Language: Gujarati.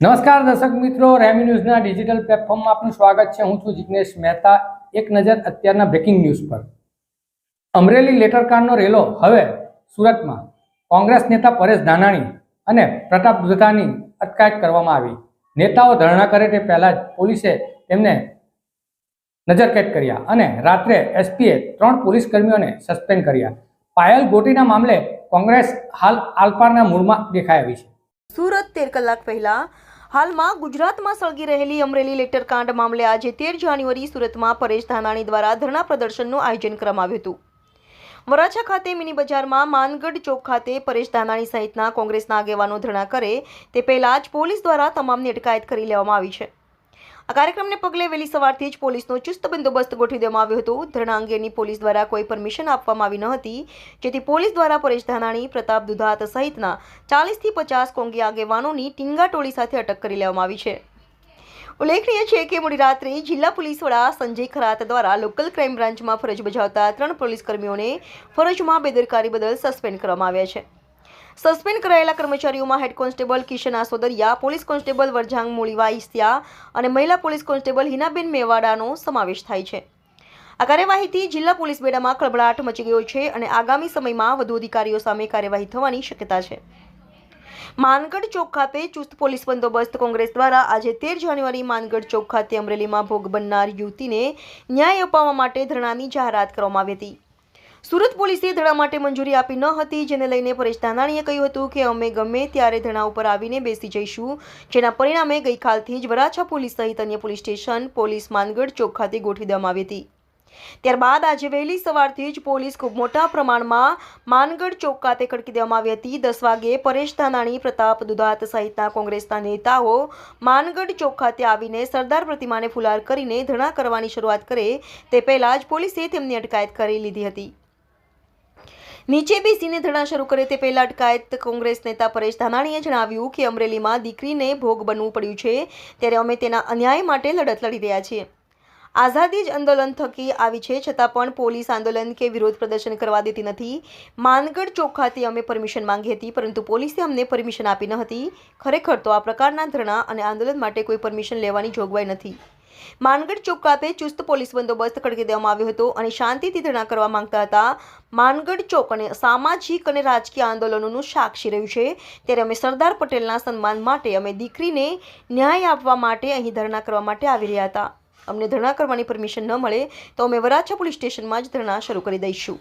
નમસ્કાર દર્શક મિત્રો, રેમી ન્યૂઝના ડિજિટલ પ્લેટફોર્મમાં આપનું સ્વાગત છે. હું છું જિજ્ઞેશ મહેતા. એક નજર અત્યારના બ્રેકિંગ ન્યૂઝ પર. અમરેલી લેટરકાંડનો રેલો હવે સુરતમાં. કોંગ્રેસ નેતા પરેશ ધાનાણી અને પ્રતાપ દુધાની અટકાયત કરવામાં આવી. નેતાઓ ધરણા કરે તે પહેલાં જ પોલીસે તેમને નજરકેદ કર્યા અને રાત્રે એસપીએ ત્રણ પોલીસ કર્મીઓને સસ્પેન્ડ કર્યા. પાયલ ગોટીના મામલે કોંગ્રેસ હાલ આલપારના મૂળમાં દેખાઈ આવી છે. સુરત તેર કલાક પહેલા હાલમાં ગુજરાતમાં સળગી રહેલી અમરેલી લેટર કાંડ મામલે આજે તેર જાન્યુઆરી સુરતમાં પરેશ ધાનાણી દ્વારા ધરણા પ્રદર્શનનું આયોજન કરવામાં હતું. વરાછા ખાતે મિની બજારમાં માનગઢ ચોક ખાતે પરેશ ધાનાણી સહિતના કોંગ્રેસના આગેવાનો ધરણા કરે તે પહેલાં જ પોલીસ દ્વારા તમામની અટકાયત કરી લેવામાં આવી છે. આ કાર્યક્રમને પગલે વહેલી સવારથી જ પોલીસનો ચુસ્ત બંદોબસ્ત ગોઠવી દેવામાં આવ્યો હતો. ધરણા અંગેની પોલીસ દ્વારા કોઈ પરમિશન આપવામાં આવી ન હતી. જેથી પોલીસ દ્વારા પરેશ ધાનાણી, પ્રતાપ દુધાત સહિતના ચાલીસથી પચાસ કોંગી આગેવાનોની ટીંગા ટોળી સાથે અટક કરી લેવામાં આવી છે. ઉલ્લેખનીય છે કે મોડી રાત્રે જિલ્લા પોલીસ વડા સંજય ખરાત દ્વારા લોકલ ક્રાઇમ બ્રાન્ચમાં ફરજ બજાવતા ત્રણ પોલીસ કર્મીઓને ફરજમાં બેદરકારી બદલ સસ્પેન્ડ કરવામાં આવ્યા છે. સસ્પેન્ડ કરાયેલા કર્મચારીઓમાં head constable Kishan Asodariya, police constable Varjang Muliva Istiya અને મહિલા પોલીસ કોન્સ્ટેબલ હિનાબેન મેવાડાનો સમાવેશ થાય છે. આ કાર્યવાહીથી જિલ્લા પોલીસ બેડામાં ખળભળાટ મચી ગયો છે અને આગામી સમયમાં વધુ અધિકારીઓ સામે કાર્યવાહી થવાની શક્યતા છે. માનગઢ ચોક ખાતે ચુસ્ત પોલીસ બંદોબસ્ત કોંગ્રેસ દ્વારા આજે તેર જાન્યુઆરી માનગઢ ચોક ખાતે અમરેલીમાં ભોગ બનનાર યુવતીને ન્યાય અપાવવા માટે ધરણાની જાહેરાત કરવામાં આવી હતી. સુરત પોલીસે ધણા માટે મંજૂરી આપી ન હતી, જેને લઈને પરેશ ધાનાણીએ કહ્યું હતું કે અમે ગમે ત્યારે ધણા ઉપર આવીને બેસી જઈશું, જેના પરિણામે ગઈકાલથી જ વરાછા પોલીસ સહિત અન્ય police station police Mangadh Chowk ખાતે ગોઠવી દેવામાં આવી હતી. ત્યારબાદ આજે વહેલી સવારથી જ પોલીસ ખૂબ મોટા પ્રમાણમાં માનગઢ ચોક ખાતે ખડકી દેવામાં આવી હતી. દસ વાગે પરેશ ધાનાણી, પ્રતાપ દુધાત સહિતના કોંગ્રેસના નેતાઓ માનગઢ ચોક ખાતે આવીને સરદાર પ્રતિમાને ફુલાર કરીને ધરણા કરવાની શરૂઆત કરે તે પહેલાં જ પોલીસે તેમની અટકાયત કરી લીધી હતી. નીચે બેસીને ધરણા શરૂ કરે તે પહેલા અટકાયત કોંગ્રેસ નેતા પરેશ ધાનાણીએ જણાવ્યું કે અમરેલીમાં દીકરીને ભોગ બનવું પડ્યું છે, ત્યારે અમે તેના અન્યાય માટે લડત લડી રહ્યા છીએ. આઝાદી જ આંદોલન થકી આવી છે, છતાં પણ પોલીસ આંદોલન કે વિરોધ પ્રદર્શન કરવા દેતી નથી. માનગઢ ચોક ખાતે અમે પરમિશન માંગી હતી, પરંતુ પોલીસે અમને પરમિશન આપી ન હતી. ખરેખર તો આ પ્રકારના ધરણા અને આંદોલન માટે કોઈ પરમિશન લેવાની જોગવાઈ નથી. માનગઢ ચોક ખાતે ચુસ્ત પોલીસ બંદોબસ્ત ખડકી દેવામાં આવ્યો હતો અને શાંતિથી ધરણા કરવા માંગતા હતા. માનગઢ ચોક અને સામાજિક અને રાજકીય આંદોલનોનું સાક્ષી રહ્યું છે. ત્યારે અમે સરદાર પટેલના સન્માન માટે અમે દીકરીને ન્યાય આપવા માટે અહીં ધરણા કરવા માટે આવી રહ્યા હતા. અમને ધરણા કરવાની પરમિશન ન મળે તો અમે વરાછા પોલીસ સ્ટેશનમાં જ ધરણા શરૂ કરી દઈશું.